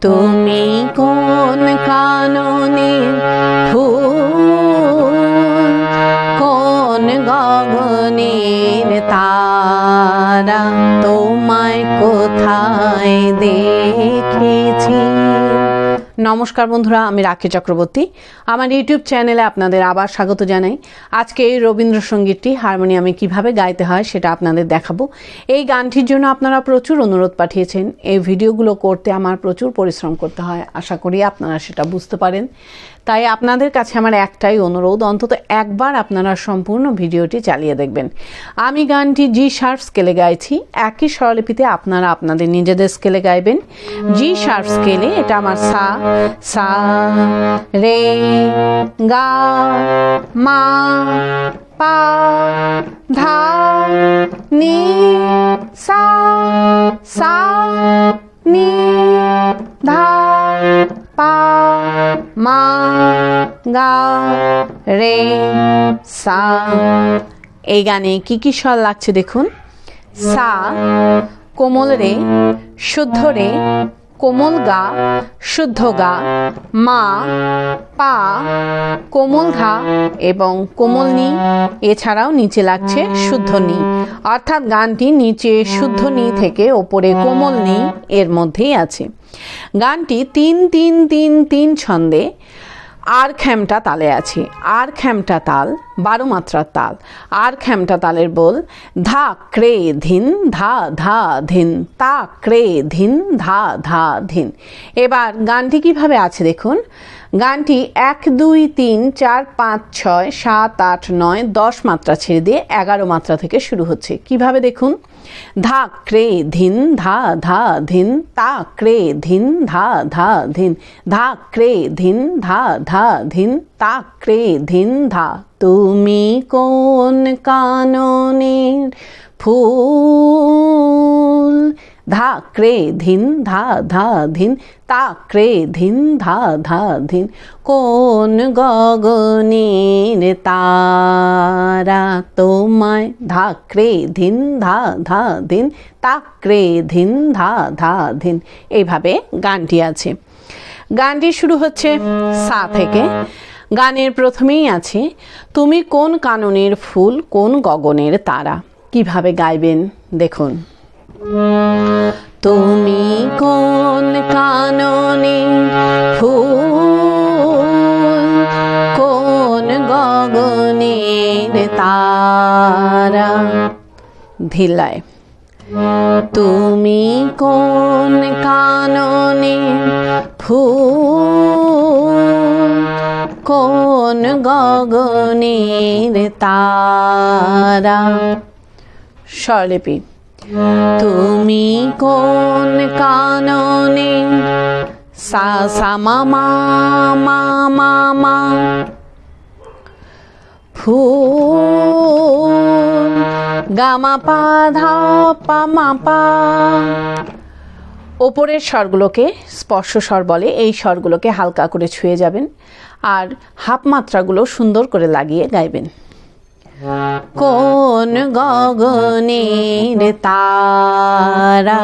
তুমি কোন কাননে ফুল কোন গগনের তারা তোমায় কোথায় দেখেছি নমস্কার বন্ধুরা, আমি রাখি চক্রবর্তী। আমার ইউটিউব চ্যানেলে আপনাদের আবার স্বাগত জানাই। আজকে এই রবীন্দ্রসঙ্গীতটি হারমোনিয়ামে কীভাবে গাইতে হয় সেটা আপনাদের দেখাবো। এই গানটির জন্য আপনারা প্রচুর অনুরোধ পাঠিয়েছেন। এই ভিডিওগুলো করতে আমার প্রচুর পরিশ্রম করতে হয়। আশা করি আপনারা সেটা বুঝতে পারেন। তাই আপনাদের কাছে আমার একটাই অনুরোধ, অন্তত একবার আপনারা সম্পূর্ণ ভিডিওটি চালিয়ে দেখবেন। আমি গানটি জি শার্প স্কেলে গাইছি, একই স্বরলিপিতে আপনারা আপনাদের নিজেদের স্কেলে গাইবেন। জি শার্প স্কেলে এটা আমার সা সা, রে, গা, মা, পা, ধা, নি, সা সা, নি, ধা, পা মা, গা, রে, সা। এই গানে কি কি স্বর লাগছে দেখুন? সা, কোমল রে, শুদ্ধ রে কোমল গা, শুদ্ধ গা, মা, পা, কোমল ঘা এবং কোমল নি, এছাড়াও নিচে লাগছে শুদ্ধ নি। অর্থাৎ গানটি নিচে শুদ্ধ নি থেকে ওপরে কোমল নি এর মধ্যেই আছে। গানটি তিন তিন তিন তিন ছন্দে আর খ্যামটা তালে আছে। আর খ্যামটা তাল, বারো মাত্রার তাল। আর খ্যামটা তালের বল, ধা ক্রে ধিন, ধা ধা ধিন। তা ক্রে ধিন, ধা ধা ধিন। এবার গানটি কীভাবে আছে দেখুন। গানটি এক, দুই, তিন, চার, পাঁচ, ছয়, সাত, আট, নয়, দশ মাত্রা ছেড়ে দিয়ে এগারো মাত্রা থেকে শুরু হচ্ছে। কীভাবে দেখুন? ধা ক্রে ধিন, ধা ধা, ধিন, তা ক্রে ধিন, ধা ধা, ধিন, ধা ক্রে ধিন, ধা ধা, ধিন, তা ক্রে ধিন, ধা। তুমি কোন কাননের ফুল ধা ক্রে ধিন, ধা ধা ধিন, তা ক্রে ধিন, ধা ধা ধিন। কোন গগনের তারা তোমায়? ধা ক্রে ধিন, ধা ধা ধিন, তা ক্রে ধিন, ধা ধা ধিন। এইভাবে গানটি আছে। গানটি শুরু হচ্ছে সা থেকে। গানের প্রথমেই আছে, তুমি কোন কাননের ফুল, কোন গগনের তারা? কীভাবে গাইবেন? দেখুন। তুমি কোন কাননে ফুল, কোন গগনের তারা? ধিলায় তুমি কোন কাননে ফুল, কোন গগনের তারা? স্বরলিপি। তুমি কোন কাননে? সা সা, মা মা মা মা মা। ফুল গামা পা, ধা, পা, মা, পা। ওপরের স্বরগুলোকে স্পর্শ স্বর বলে, এই স্বরগুলোকে হালকা করে ছুঁয়ে যাবেন আর হাফ মাত্রাগুলো সুন্দর করে লাগিয়ে গাইবেন। কোন গগনের তারা?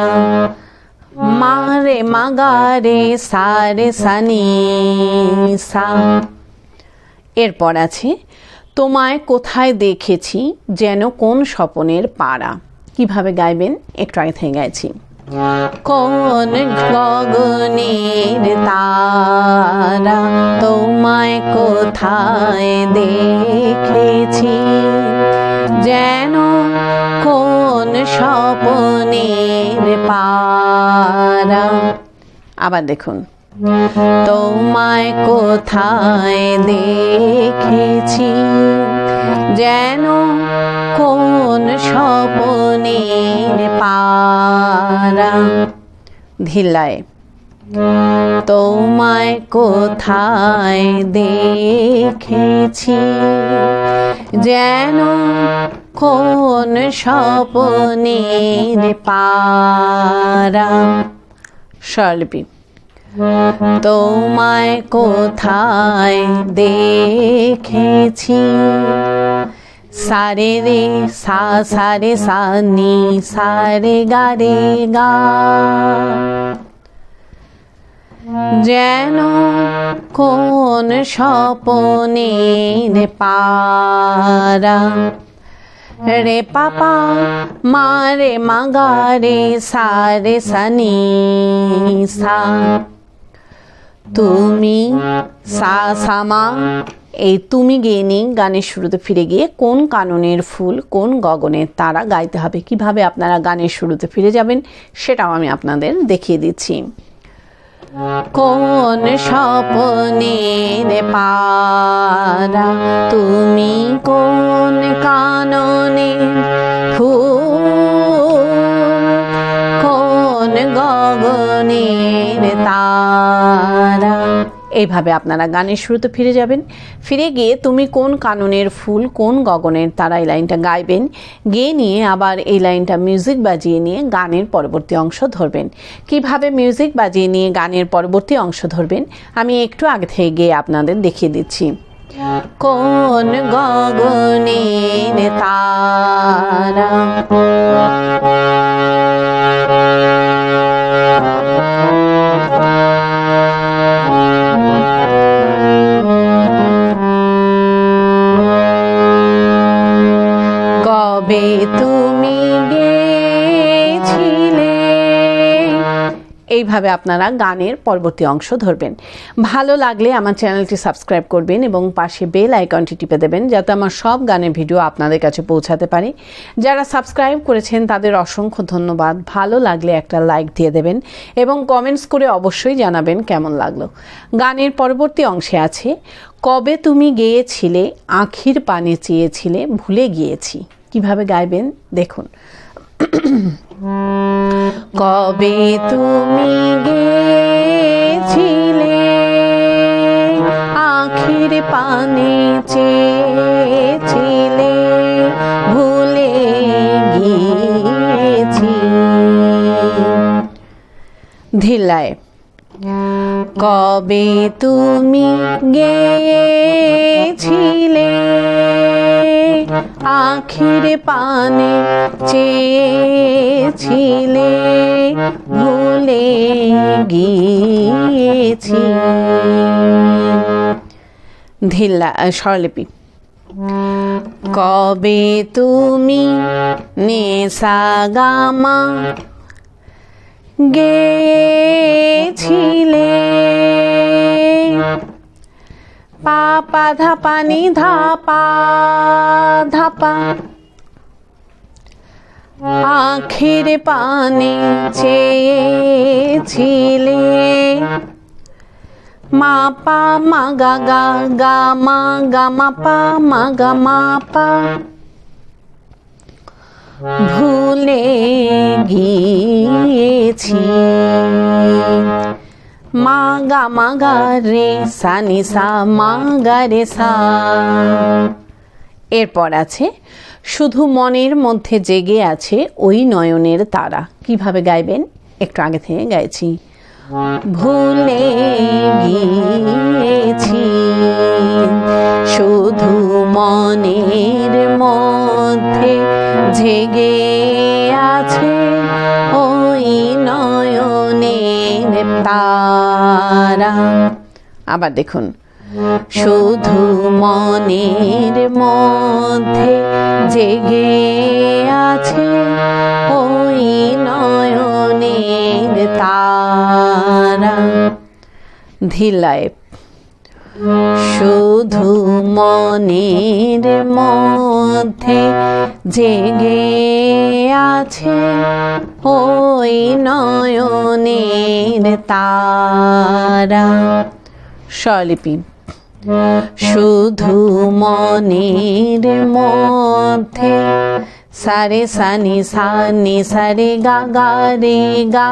মারে মাগারে সারে সানি সা এরপর আছে, তোমায় কোথায় দেখেছি যেন কোন স্বপনের পাড়া? কীভাবে গাইবেন? একটু আগে থেকে গাইছি। কোন গগনের তারা তোমায় কোথায় দেখেছি? যেন কোন স্বপনের পারা? আবার দেখুন। তোমায় কোথায় দেখেছি? যেন কোন স্বপনের পারা। ধিলায় তোমায় কোথায় দেখেছি? যেন কোন স্বপনের পারা। স্বরলিপি তোমায় কোথায় দেখেছি? সারে রে সা, সারে সা, নি, সারে গা, রে গা। যেন কোন স্বপনের পারা। রে পাপা মারে মাগারে সারে সানি সা তুমি সা সামা এই তুমি গেয়ে নিয়ে গানের শুরুতে ফিরে গিয়ে কোন কাননের ফুল, কোন গগনের তারা গাইতে হবে, কীভাবে আপনারা গানের শুরুতে ফিরে যাবেন সেটাও আমি আপনাদের দেখিয়ে দিচ্ছি। কোন স্বপনের পারা, তুমি কোন কাননে ফুল এইভাবে আপনারা গানের শুরুতে ফিরে যাবেন। ফিরে গিয়ে তুমি কোন কাননের ফুল, কোন গগনের তারা এই লাইনটা গাইবেন, গেয়ে নিয়ে আবার এই লাইনটা মিউজিক বাজিয়ে নিয়ে গানের পরবর্তী অংশ ধরবেন। কীভাবে মিউজিক বাজিয়ে নিয়ে গানের পরবর্তী অংশ ধরবেন, আমি একটু আগে থেকে গিয়ে আপনাদের দেখিয়ে দিচ্ছি। কোন গগনের তারা কবে তুমি গেছিলে? এইভাবে আপনারা গানের পরবর্তী অংশ ধরবেন। ভালো লাগলে আমার চ্যানেলটি সাবস্ক্রাইব করবেন এবং পাশে বেল আইকনটি টিপে দেবেন যাতে আমার সব গানের ভিডিও আপনাদের কাছে পৌঁছাতে পারি। যারা সাবস্ক্রাইব করেছেন, তাদের অসংখ্য ধন্যবাদ। ভালো লাগলে একটা লাইক দিয়ে দেবেন এবং কমেন্টস করে অবশ্যই জানাবেন কেমন লাগল। গানের পরবর্তী অংশে আছে, কবে তুমি গেয়েছিলে? আখির পানে চেয়েছিলে, ভুলে গিয়েছি। কীভাবে গাইবেন দেখুন। কবে তুমি গেছিলে আখির পানে চেয়েছিলে ভুলে গিয়েছি। ধিলায় কবে তুমি গেছিলে আখির পানে চেয়েছিলে ভুলে গিয়েছি। ধিল্লা স্বরলিপি। কবে তুমি নেশা গামা গেছিলে। পাপা ধাপানি ধাপা ধাপা। আখের পানে চেয়েছিলে। মা পা মা গা গা গা মা গা মা পা মা, গা মা পা ভুলে গিয়েছি মা গা মা গা রে সা নি সা মা রে সা। এরপর আছে, শুধু মনের মধ্যে জেগে আছে ওই নয়নের তারা। কীভাবে গাইবেন? একটু আগে থেকে গাইছি। ভুলে গিয়েছি, শুধু মনের মধ্যে জেগে আছে ওই নয়নের তারা আবার দেখুন, শুধু মনের মধ্যে জেগে আছে ওই নয়নের তারা ধিলায় শুধু মনের মধ্যে জেগে আছে ওই নয়নের তারা। স্বলিপি শুধু মনের মধ্যে সারে সানি সানি সারে গা গা রে গা।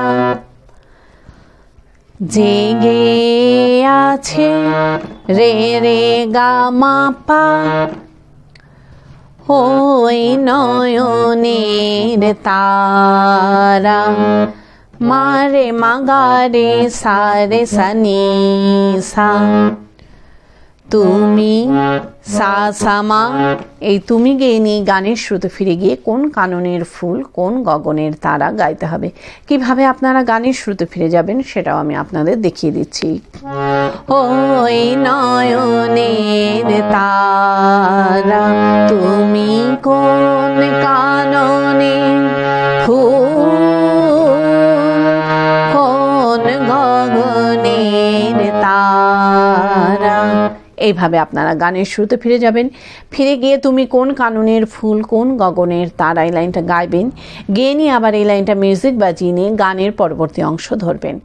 জেগে আছে? রে রে গা মা পা ওই নয়নের তারা। মারে মাগারে সারে সানি সা তুমি সা সামা, এই তুমি গেয়ে নিয়ে গানের শ্রুতে ফিরে গিয়ে কোন কাননের ফুল, কোন গগনের তারা গাইতে হবে? কীভাবে আপনারা গানের শ্রুতে ফিরে যাবেন সেটাও আমি আপনাদের দেখিয়ে দিচ্ছি। ওই নয়নের তারা, তুমি কোন কাননে এইভাবে আপনারা গানের শুরুতে ফিরে যাবেন। ফিরে গিয়ে তুমি কোন কানুনের ফুল, কোন গগনের তার এই লাইনটা গাইবেন। গিয়ে নিয়ে আবার এই লাইনটা মিউজিক বাজিয়ে নিয়ে গানের পরবর্তী অংশ ধরবেন।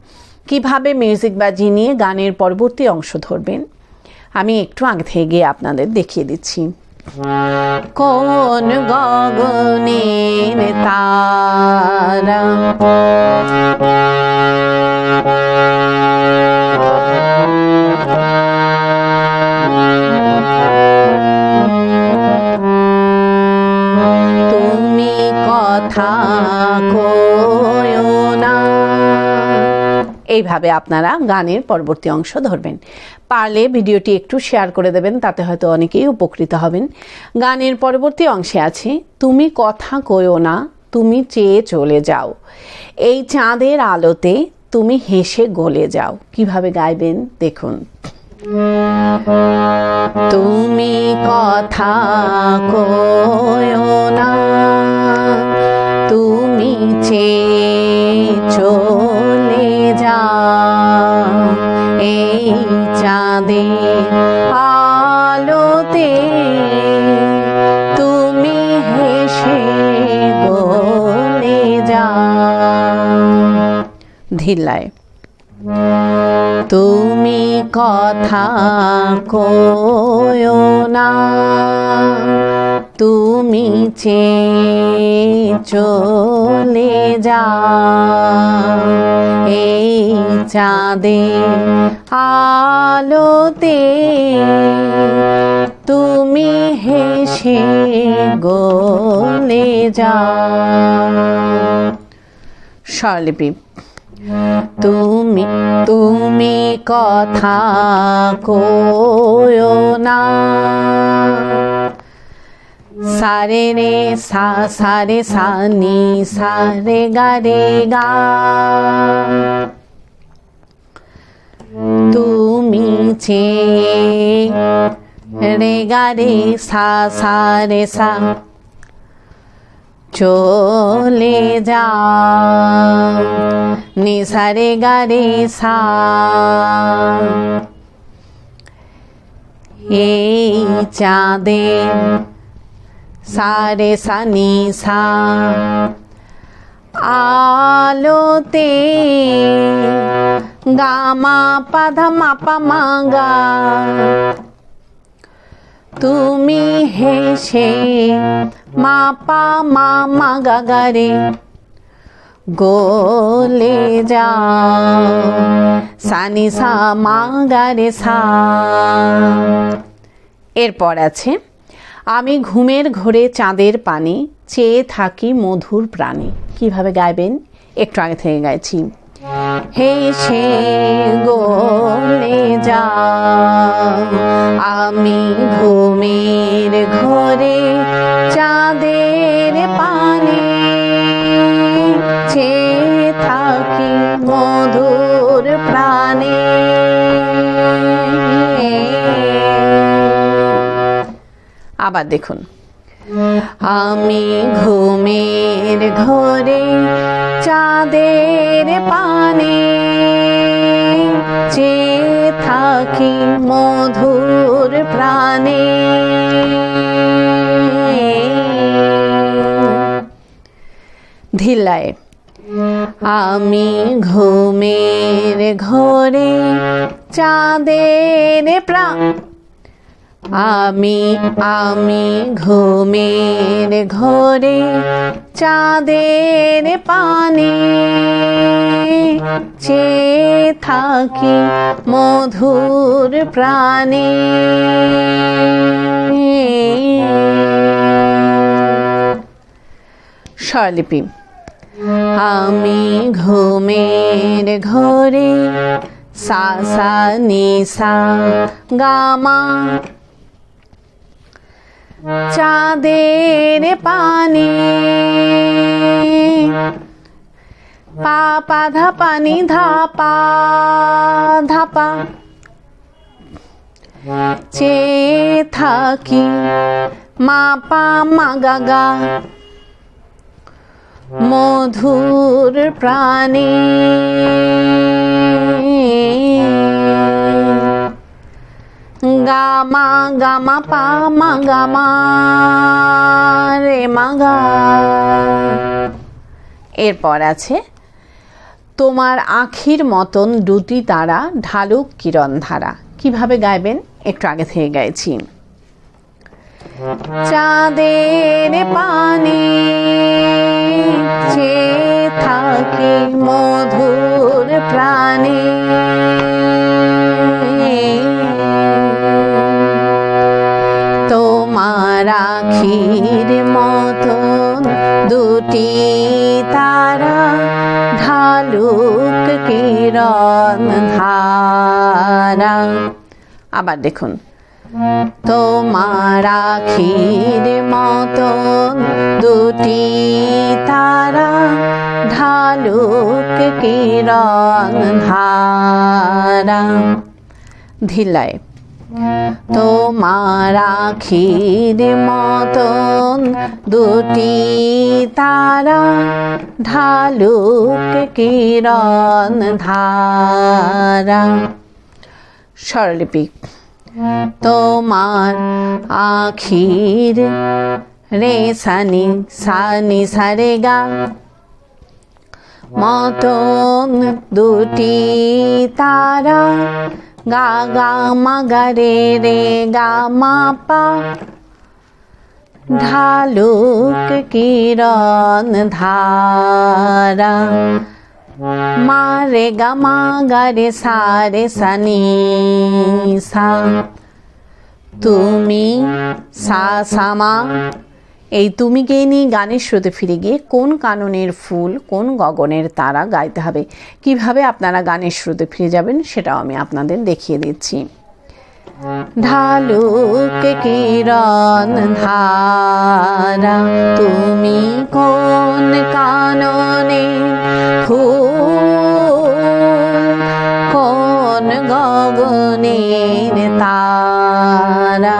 কীভাবে মিউজিক বাজিয়ে নিয়ে গানের পরবর্তী অংশ ধরবেন? আমি একটু আগে থেকে গিয়ে আপনাদের দেখিয়ে দিচ্ছি। কোন গগনের তারা? তুমি কথা এইভাবে আপনারা গানের পরবর্তী অংশ ধরবেন। পারলে ভিডিওটি একটু শেয়ার করে দেবেন, তাতে হয়তো অনেকেই উপকৃত হবেন। গানের পরবর্তী অংশে আছে, তুমি কথা কয়ো না, তুমি চেয়ে চলে যাও। এই চাঁদের আলোতে তুমি হেসে গলে যাও। কীভাবে গাইবেন, দেখুন। তুমি কথা কয়ো না, তুমি চেয়ে চলে যাও এই চাঁদে আলোতে তুমি হেসে গলে যাও ধিল্লায় তুমি কথা কয়ো না। তুমি চে চলে যা। এই চাঁদে আলোতে তুমি হেসে গলে যা। স্বরলিপি তুমি তুমি কথা কয়ো না। সারে রে সা, সারে সা, নি, সারে গা, রে গা। তুমি চে রে গা, রে সা সারে সা। চলে যাও নিসারে গারে সা। এই চাঁদে সারে সানি সা। আলোতে গামা পাধা মাপা মাগা। তুমি হেসে মাপা মামা গাগারে গোলে যাও। সানি সা মাগারে সা। এরপর আছে, আমি ঘুমের ঘোরে চাঁদের পানি চেয়ে থাকি মধুর প্রাণী। কীভাবে গাইবেন? একটু আগে থেকে গাইছি। হে সে গোলে যা, আমি ঘুমের ঘরে চাঁদের পানে চেয়ে থাকি মধুর প্রাণে। আবার দেখুন। আমি ঘুমের ঘরে চাঁদের পানে চেয়ে থাকি মধুর প্রাণে। ধিল্লায়, আমি ঘুমের ঘরে চাঁদের প্রাণ আমি আমি ঘুমের ঘরে, চাঁদের পানে চেয়ে থাকি মধুর প্রাণে। স্বরলিপি, আমি ঘুমের ঘরে, সা সা, নি, সা, গা, মা চাঁদের পানি। পা পা, ধা, পানি ধাপা ধাপা চে থাকি, মা, পা, মা, গা গা। মধুর প্রাণী। গামা গামা পা মা গামা রে মা গা এরপর আছে, তোমার আখির মতন দুটি তারা, ঢালুক কিরণ ধারা। কীভাবে গাইবেন? একটু আগে থেকে গাইছি। চাঁদের পানি আখির মতন দুটি তারা ঢালুক কিরণ ধারা। আবার দেখুন, তোমার আখির মতন দুটি তারা ঢালুক কিরণ ধারা। ধিলায় তোমার আখির মতন দুটি তারা ঢালুক কিরণ ধারা। স্বরলিপি, তোমার আখির রে সানি সানি সারে গা মতন দুটি তারা গা গা মা গা রে রে গা মা পা। ঢালুক কিরণ ধারা। মা রে গা মা গা রে সা রে সা নি সা। তুমি সা সা এই তুমিকে নিয়ে গানের স্রোতে ফিরে গিয়ে কোন কাননের ফুল, কোন গগনের তারা গাইতে হবে? কীভাবে আপনারা গানের স্রোতে ফিরে যাবেন সেটাও আমি আপনাদের দেখিয়ে দিচ্ছি। ঢালুক কিরণ ধারা? তুমি কোন কাননে ফুল, কোন গগনের তারা?